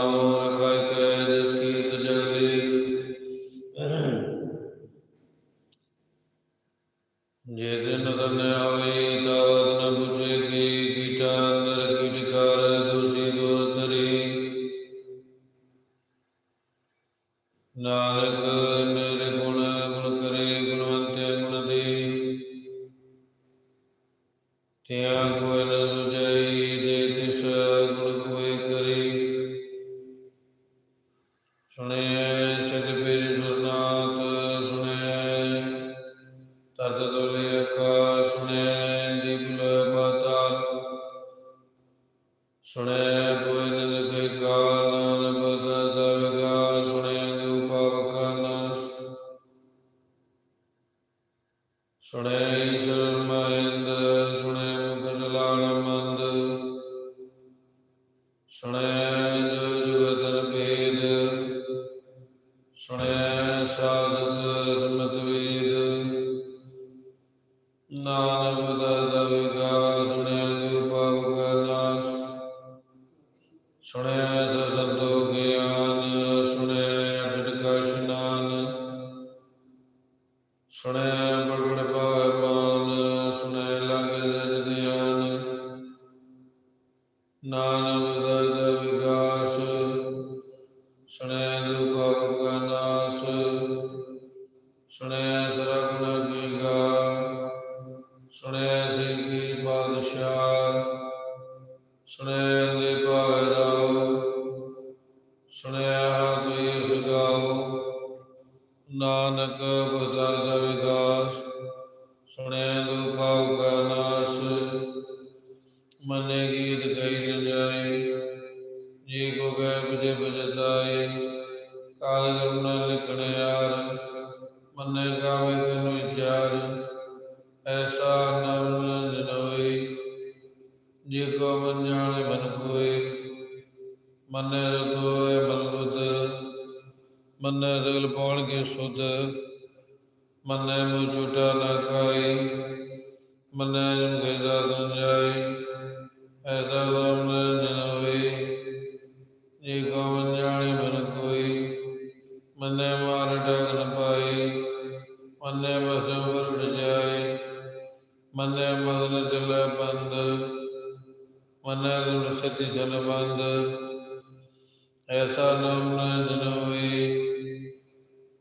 Oh.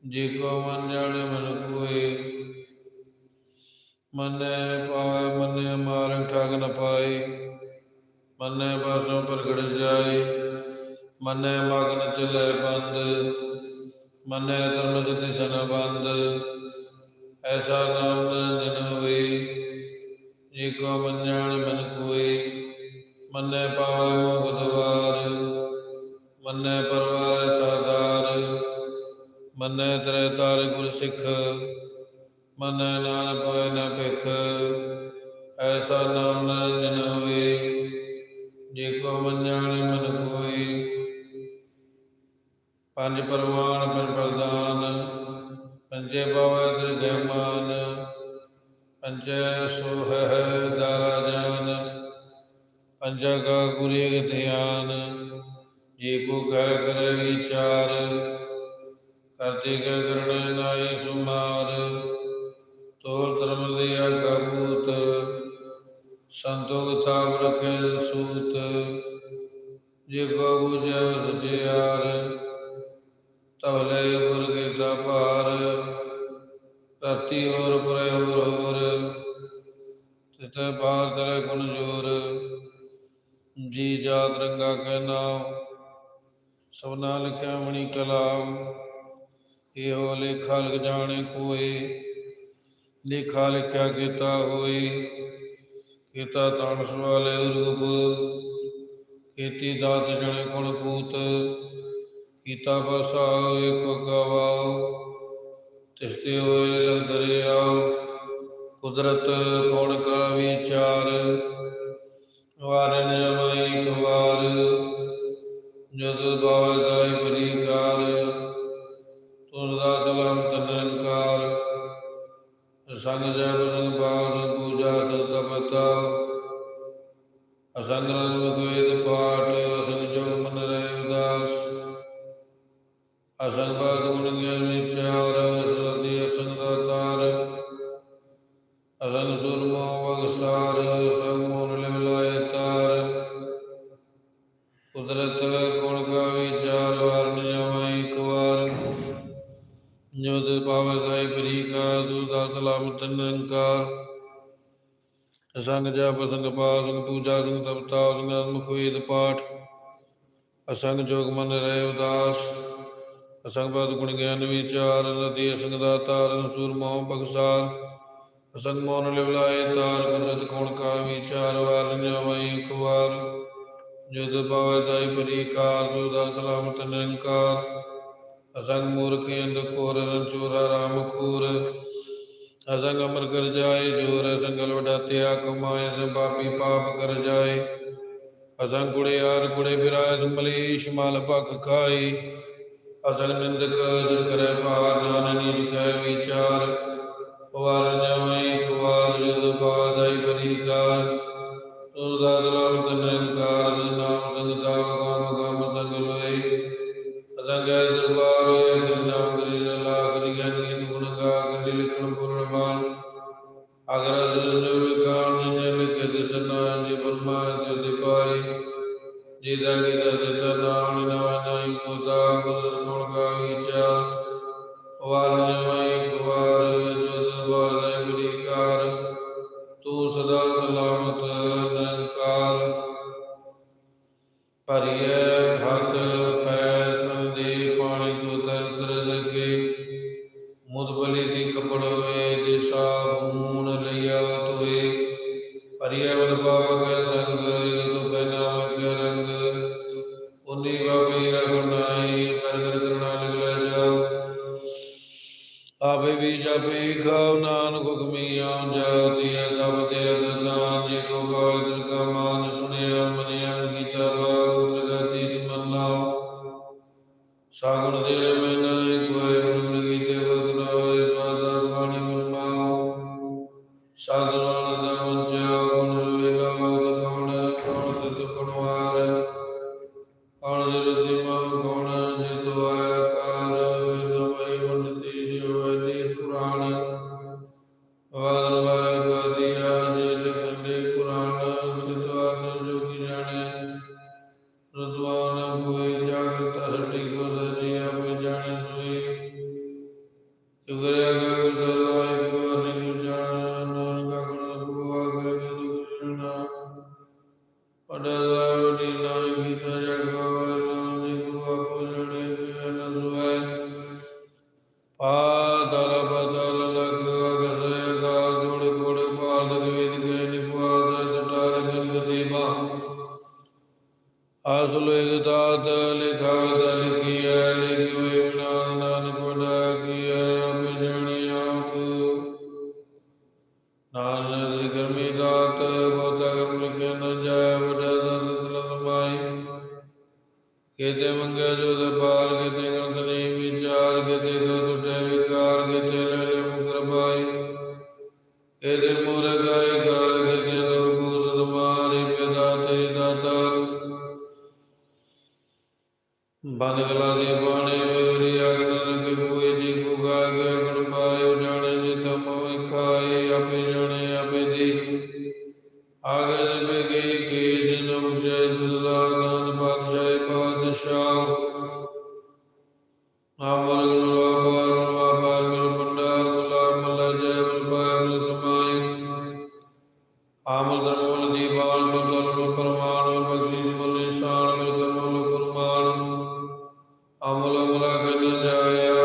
ਜੇ ਕੋ ਮਨ ਜਾਣੇ ਮਨ ਕੋਈ ਮਨੇ ਪਾਵੇ ਮਨੇ ਮਾਰ ਠਗ ਨ ਪਾਏ, ਮਨੇ ਬਾਸੋਂ ਪ੍ਰਗਟ ਜਾਏ, ਮਨੇ ਮਗਨ ਚਲੇ ਬੰਦ, ਮਨੇ ਧਰਮ ਸਤੀ ਸਨ ਬੰਦ, ਐਸਾ ਨਾਮ ਨ ਜਨ ਹੋਏ, ਜੇ ਕੋ ਮਨ ਜਾਣ ਮਨ ਕੋਈ ਮੰਨੇ ਪਾਵੇ ਮੋਖ ਦਵਾਰ, ਮੰਨੇ ਤਰੇ ਤਾਰ ਗੁਰ ਸਿੱਖ, ਮੰਨੇ ਨਾਨਕ ਹੋਏ ਨ ਭਿਖ, ਐਸਾ ਨਾਮ ਨ ਜਨ ਹੋਏ ਜੇ ਕੋ ਮਨ ਜਾਣੇ ਮਨ ਕੋਈ। ਪੰਜ ਪਰਮਾਨ ਪਰ ਪ੍ਰਦਾਨ, ਪੰਜੇ ਬਾਵੇ ਤ੍ਰਿਜੈ ਮਾਨ ਪੰਜੈ ਸੋਹੈ ਦਾਰਾ ਪੰਜਾ ਕਾ ਗੁਰੀ ਧਿਆਨ, ਜੇ ਕੋ ਕਹਿ ਕਰੇ ਵਿਚਾਰ ਕਰਤੇ ਕੈ ਕਰਣੇ ਨਾਈ ਸੁਮਾਰ ਤੋਰ ਧਰਮ ਦੇ ਆਗਾ ਸੰਤੋਖ ਤਾਪ ਰਖੇ ਸੂਤ, ਜੇ ਕੋ ਬੁਝੈ ਸਚਿਆਰ ਤਵਲੇ ਗੁਰ ਕੇ ਤਾ ਭਾਰ ਹੋਰ ਪਰੇ ਹੋਰ ਹੋਰ ਤਿਤੈ ਬਾਹਰ ਤਲੇ ਗੁਣ ਜੋਰ, ਜੀ ਜਾਤ ਰੰਗਾ ਕੈ ਨਾਮ, ਸਭਨਾ ਲਿਖਿਆ ਮਣੀ ਕਲਾਮ ਇਹੋ ਲੇਖਾ ਲਿਖ ਜਾਣੇ ਕੋਏ, ਲੇਖਾ ਲਿਖਿਆ ਕੀਤਾ ਹੋਈ ਕੀਤਾ ਤਾਣ ਸਵਾਲੇ ਰੂਪ, ਕੀਤੀ ਦਾਤ ਜਣੇ ਗੁਣ ਪੂਤ। ਕੀਤਾ ਬਸਾ ਇੱਕ ਗਵਾਉ ਤਿਸਤੇ ਹੋਏ ਲਗ ਦਰਿਆਉ ਕੁਦਰਤ ਕੋਣ ਕਾ ਵਿਚਾਰ ਵਾਰਨ ਸੰਗ ਜਪ, ਸੰਗ ਪਾਸ ਸੰਗ ਪੂਜਾ, ਸੰਗ ਤਪਤਾ, ਸੰਗ ਮੁਖ ਵੇਦ ਪਾਠ। ਅਸੰਗ ਜੋਗ ਮਨ ਰਹਿ ਉਦਾਸ। ਅਸੰਗ ਬਦ ਗੁਣ ਗਿਆਨ ਵਿਚਾਰ, ਰਤੀ ਅਸੰਗ ਦਾਤਾ ਰਣ ਸੂਰ ਮੋਹ ਬਖਸਾਰ। ਅਸੰਗ ਮੋਨ ਲਿਵਲਾਏ ਤਾਰ ਗੁਰਤ ਕੋਣ ਕਾ ਵਿਚਾਰ, ਵਾਰ ਨਿਆਵੈ ਇੱਕ ਵਾਰ ਜਦ ਪਾਵੈ ਜਾਈ ਪਰੀਕਾਰ ਦੁਦਾ ਸਲਾਮਤ ਨਿਰੰਕਾਰ। ਅਸੰਗ ਮੂਰਖ ਇੰਦ ਕੋਰ ਰਣ ਰਾਮ ਖੂਰ ਸਤਸੰਗ ਅਮਰ ਕਰ ਜਾਏ ਜੋ ਰਸੰਗ ਲੋਡਾ ਤਿਆ ਕਮਾਏ ਸੰਭਾਪੀ ਪਾਪ ਕਰ ਜਾਏ। ਅਸੰ ਕੁੜੇ ਆਰ ਕੁੜੇ ਬਿਰਾਇ ਮਲੇਸ਼ ਮਲ ਭਖ ਖਾਈ ਅਸਨ ਮਿੰਦਕ ਦੁਰ ਕਰੇ ਪਾਰ ਜਾਨ ਨੀਚ ਕੈ ਵਿਚਾਰ ਵਾਰ ਜਾਵੇ ದೇವನ ਸਗਲ ਜਾਇਆ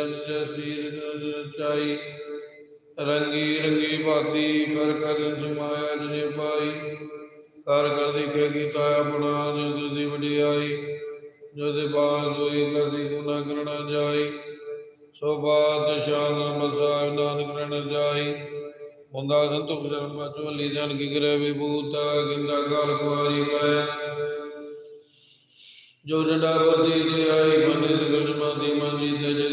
ਰੰਜ ਸੀਰ ਤੁਜ ਚਾਈ, ਰੰਗੀ ਰੰਗੀ ਭਾਤੀ ਕਰ ਕਰ ਸਮਾਇਆ ਜਿਨੇ ਪਾਈ, ਕਰ ਕਰ ਦੀ ਕੇ ਕੀਤਾ ਆਪਣਾ ਜੋ ਤੁਦੀ ਵਡਿਆਈ ਜੋ ਦੇ ਬਾਦ ਹੋਈ ਕਰਦੀ ਗੁਨਾ ਕਰਣਾ ਜਾਈ, ਸੋ ਬਾਦ ਸ਼ਾਨ ਮਸਾ ਨਾਨ ਕਰਣ ਜਾਈ ਹੁੰਦਾ ਸੰਤੁਖ ਜਨਮ ਪਾਚੋ ਲੀ ਜਨ ਕੀ ਕਰੇ ਵਿਭੂਤਾ ਗਿੰਦਾ ਕਾਲ ਕੁਆਰੀ ਕਾਇਆ ਜੋ ਡੰਡਾ ਵਰਦੀ ਤੇ ਆਈ, ਬੰਦੇ ਗੁਰਮਾ ਦੀ ਮਨ ਜੀ ਤੇ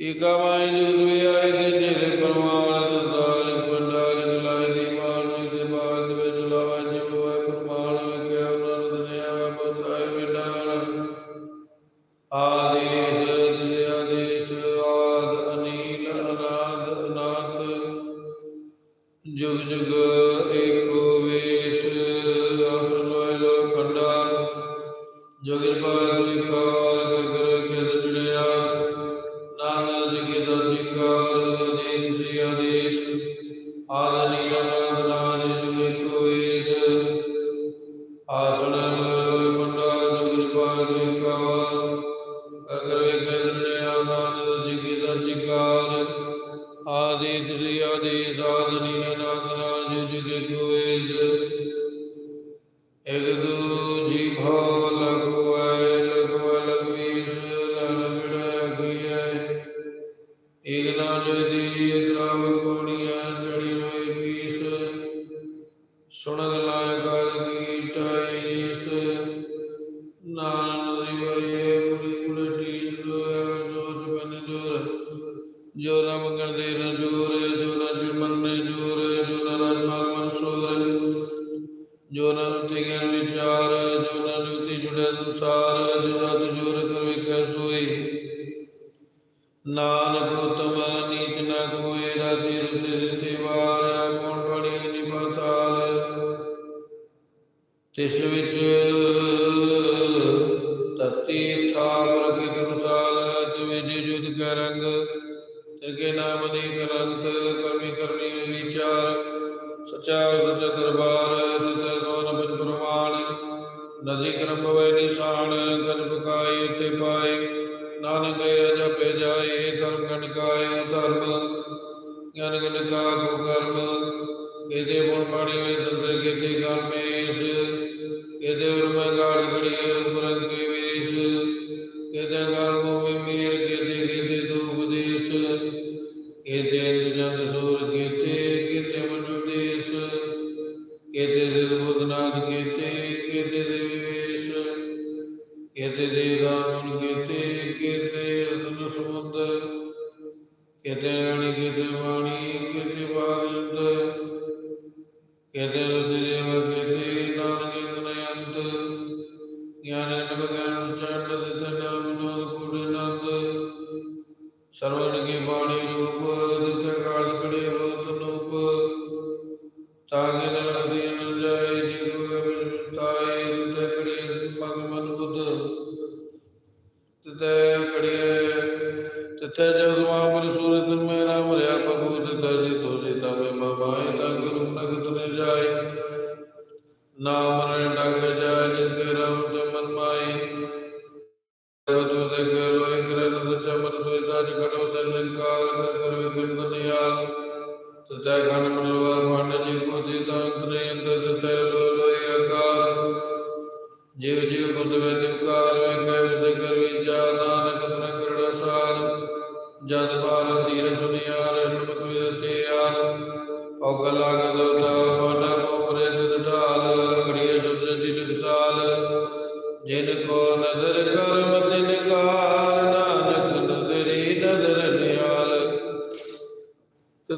ਏਕਾ ਵਾਹਿਗੁਰੂ ਦੁਆਏ ਤੇ ਜਿਹੜੇ ਪਰਮਾਨ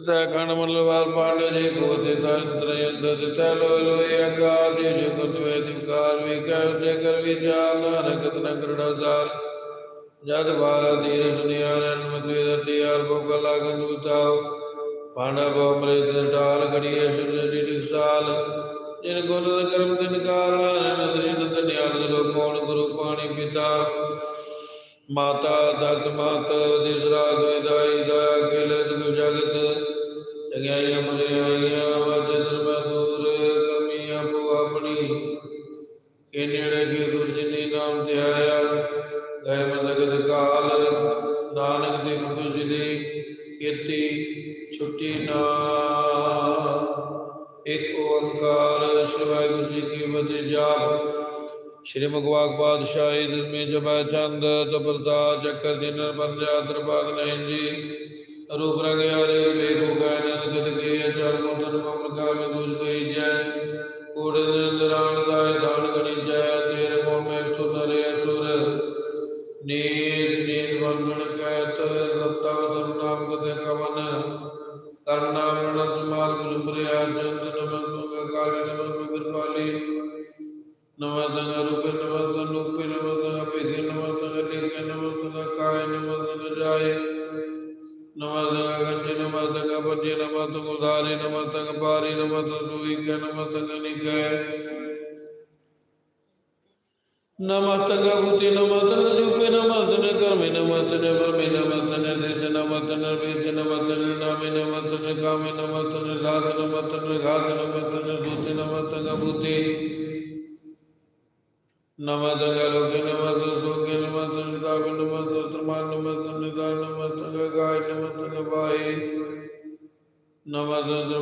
ਤਤੈ ਖੰਡ ਮਲਵਾਰ ਪਾਂਡੇ ਜੀ ਕੋ ਤੇ ਤੰਤਰ ਯੰਦ ਤਤੈ ਲੋ ਲੋਇ ਅਕਾਲ ਜੀ ਜਗਤ ਵੇ ਦਿਵਕਾਰ ਵੀ ਕਹਿ ਸੇ ਕਰ ਵਿਚਾਰ ਨਾਨਕ ਤਨ ਕਰੜਾ ਸਾਰ ਜਦ ਵਾਰ ਧੀਰ ਦੁਨੀਆ ਰਣ ਮਤੇ ਰਤੀ ਆਰ ਕੋ ਕਲਾ ਗੰਦੁਤਾਉ ਪਾਂਡਾ ਬੋ ਮਰੇ ਤੇ ਢਾਲ ਘੜੀਏ ਸੁਰ ਜੀ ਟਿਕਸਾਲ ਜਿਨ ਗੁਣ ਦਾ ਕਰਮ ਤਿਨ ਕਾਲ ਨਦਰੀ ਨਦ ਨਿਆਲ ਲੋ ਕੌਣ ਗੁਰੂ ਪਾਣੀ ਪਿਤਾ। ਮਾਤਾ ਬਦੇ ਜਾਪ ਸ਼੍ਰੀ ਮੁਗਵਾਕ ਪਾਤਸ਼ਾਹੀ ਦਿਲ ਮੇ ਜਬੈ ਚੰਦ ਤਪਰਤਾ ਚੱਕਰ ਦਿਨ ਬੰਦਿਆ ਦਰਬਾਗ ਨਹੀਂ ਜੀ। ਰੂਪ ਰੰਗ ਯਾਰੇ ਵੇਖੋ ਗਏ ਨੰਦ ਗਦ ਕੇ ਅਚਰ ਮੋਤਨ ਮਮ नमस्तन भूति नमस्तन रूपे नमस्तन कर्मे, नमस्तन ब्रह्मे, नमस्तन देश, नमस्तन वेश, नमस्तन नामे, नमस्तन कामे, नमस्तन रास नमस्तन घास, नमस्तन भूति नमस्तन भूति नमस्तन लोके नमस्तन शोके नमस्तन ताप, नमस्तन त्रमान, नमस्तन निदान नमस्तन गाय, नमस्तन बाई नमस्तन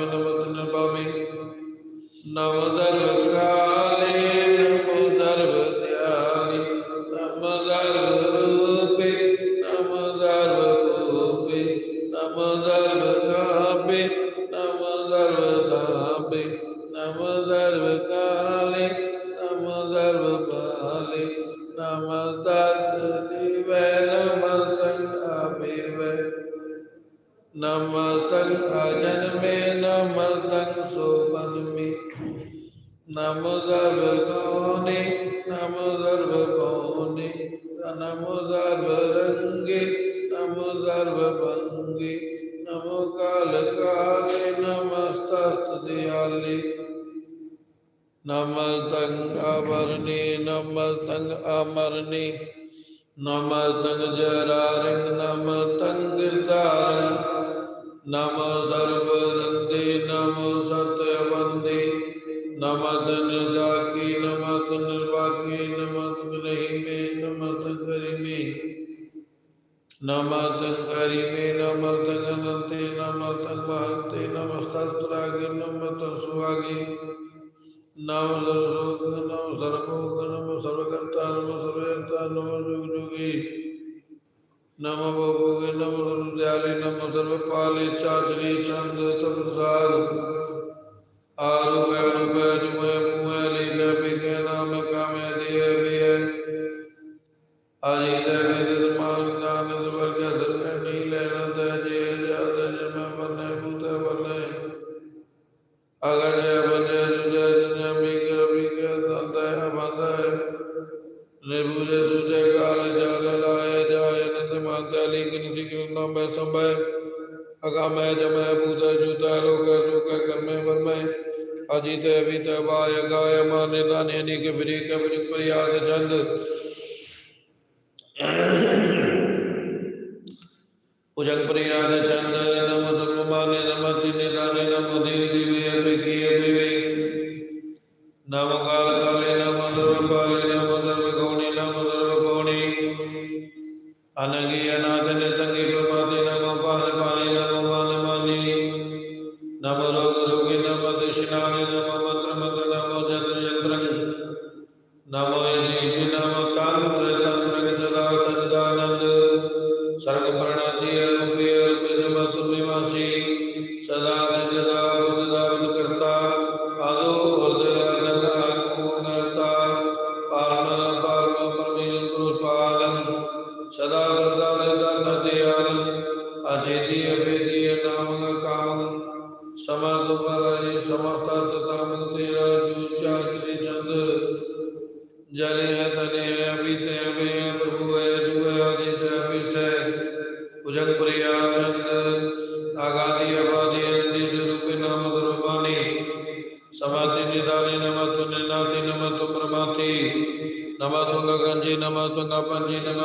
ਨਮਸਤੰ ਰਾਮੇ ਨਮਸਤੰ ਪਾਮੇ ਨਮ ਸਰਬ ਕਾਲੇ ਨਮ ਸਰਬ ਧਿਆਨੀ ਨਮ ਸਰਬ ਰੂਪੇ ਨਮ ਸਰਬ ਭੂਪੇ ਨਮ ਸਰਬ ਕਾਪੇ ਨਮ ਸਰਬ ਧਾਪੇ ਨਮ ਸਰਬ ਕਾਲੇ ਨਮ ਸਰਬ ਪਾਲੇ ਨਮ ਤਤ ਦਿਵੈ ਨਮ ਸੰਗਾਪੇਵੈ ਨਮਸਤੰ ਅਜਨਮੇ ਨਮਸਤੰ ਸੋਪਨਮੇ ਨਮ ਸਰਬ ਗੋਨੇ, ਨਮ ਸਰਬ ਗੋਨੇ, ਨਮ ਸਰਬ ਰੰਗੇ, ਨਮ ਸਰਬ ਭੰਗੇ ਨਮੋ ਕਾਲ ਕਾਲੇ, ਨਮਸਤਸਤ ਦਿਆਲੇ। ਨਮਸਤੰ ਅਵਰਨੇ ਨਮਸਤੰ ਅਮਰਨੇ। ਨਮਸਤੰ ਜਰਾਰਿੰ ਨਮਸਤੰ ਗਿਰਧਾਰਿੰ ਨਮ ਸਰਬ ਦੰਦੇ ਨਮ ਸਤਿ ਬੰਦੇ ਨਮਸਤੰ ਜਾਕੀ ਨਮਸਤੰ ਨਿਰਵਾਕੀ ਨਮਸਤੰ ਰਹੀਮੇ ਨਮਸਤੰ ਕਰੀਮੇ। ਨਮਸਤੰ ਕਰੀਮੇ ਨਮਸਤੰ ਅਨੰਤੇ ਨਮਸਤੰ ਮਹੰਤੇ ਨਮਸਤਸਤਰਾਗੇ ਨਮਸਤੰ ਸੁਆਗੇ ਨਮ ਸਰਸੋਗ ਨਮ ਸਰਭੋਗ ਨਮ ਸਰਵਕਰਤਾ ਨਮ ਸਰਵੇਤਾ ਨਮ ਜੁਗ ਜੁਗੀ ਨਮ ਭੋਗੇ ਨਮ ਸਰਵਦਿਆਲੇ ਨਮ ਸਰਵਪਾਲੇ ਚਾਚਰੀ ਚੰਦ ਤਪਸਾਦ ਆਰੂਪੈ ਅਨੁਪੈ ਧਰਮ tuan-tuan dan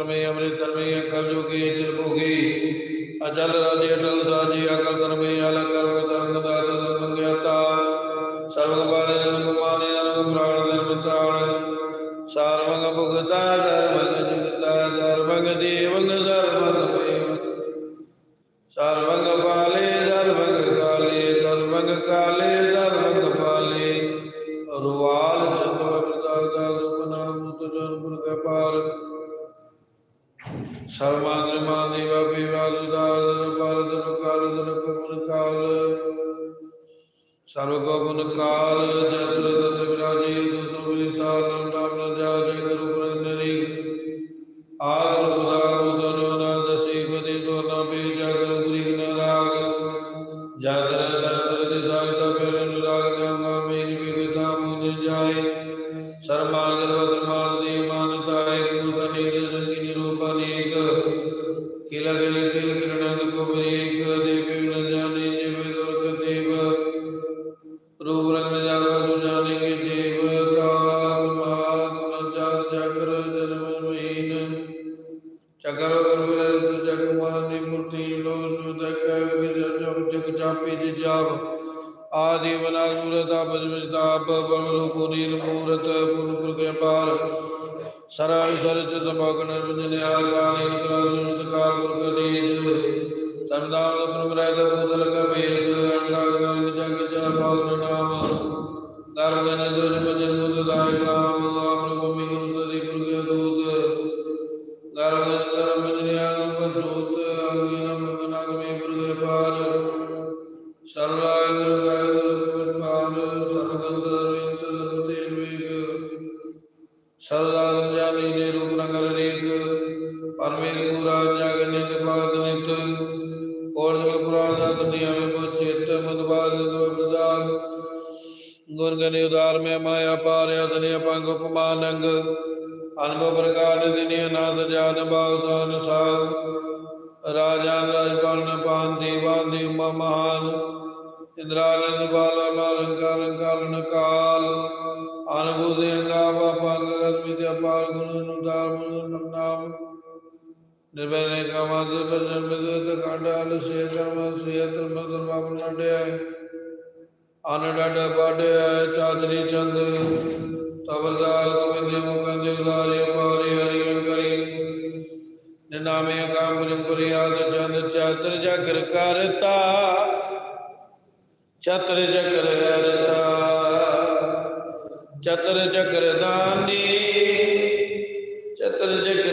ਕਰਮੇ ਅੰਮ੍ਰਿਤ ਤਰਮੇ ਅਕਲ ਜੋਗੀ ਅਚਲ ਭੋਗੀ। ਅਚਲ ਰਾਜੀ, ਅਟਲ ਸਾਜੀ, ਅਕਲ ਤਰਮੇ ਅਲੰਕਾਰ ਵਰਤੰਗ ਦਾਸ ਸੰਗਿਆਤਾ ਸਰਵ ਗਵਾਨੇ ਨੰਗ ਮਾਨੇ ਨੰਗ ਪ੍ਰਾਣ ਦੇ ਮਿਤਾਣ ਸਰਵੰਗ ਭੁਗਤਾ ਸਰਵੰਗ ਸਰਮਾਗਰ ਵਰਮਾਨ ਦੀ ਸਤਿਗੁਰ ਸਤਿਗੁਰ નિર્ભયને કામાસ પર જન્મિત કાંડાલ સે કર્મ સે કર્મ પાપ નડ્યા અન ડાડા પાડ્યા ચાદરી ચંદ તવરદાર ગોવિંદ મુકંદ ઉદારે પારી હરિયં કરી નિનામે કામ પરંપરિયાદ ચંદ ચાતર જગર કરતા ચતર જગર હરતા ચતર જગર દાની ચતર જગર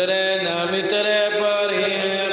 ਅੰਦਰੈ ਨਾ ਮਿਤਰੈ ਪਰਿਐ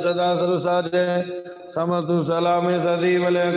ਪਰਾਜੇ ਸਦਾ ਸਰੁ ਸਾਜੇ ਸਮਰਥ ਸਲਾਮੇ ਸਦੀਵ ਲੈ